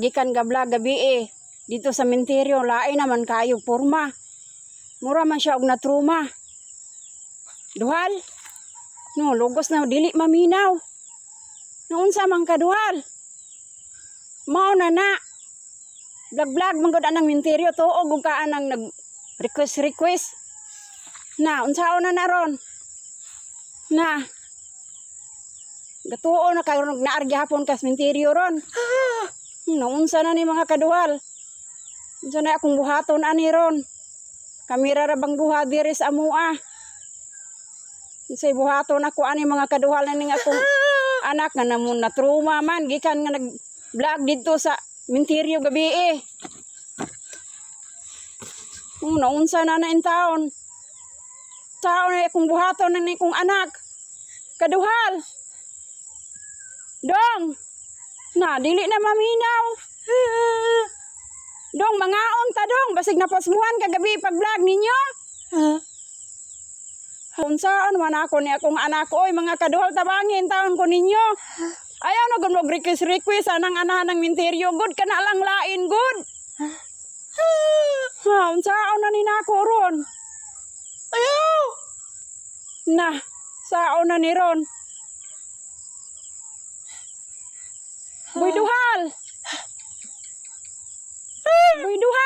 Gikan gabla gabi eh. Dito sa menteryo, lain naman kayo porma. Mura man siya og natruma. Duhal. No, lugos na dili maminaw. Naunsa man ka duhal? Mao na na. Blag-blag man anang menteryo tuog ug ka anang nag request request. Na, unsaon na naron? Na. Gatuo na kayo naargi hapon kas menteryo ron. Naunsa na ni mga kaduhal. Unsa na akong buhaton ani ron. Kamera ra bang duha diri sa amua. Unsay buhaton ako ani mga kaduhal na ning akong anak nga namon na trauma man gikan nga nag vlog dito sa Mintirio gabi eh. Um, naunsa na na in taon. Taon na akong buhaton na ni kong anak. Kaduhal. Dong. Na, dili na maminaw. Dong, mangaon ta dong. Basig napasmuhan kagabi pag-vlog ninyo. Unsaan man ako ni akong anak ko. Oy, mga kaduhal tabangin taon ko ninyo. Ayaw na gud mag-request request anang ana ng minteryo. Good ka na lang lain, good. Ha, unsaon na ni nako ron? Ayaw. Na, saon na ni ron. We knew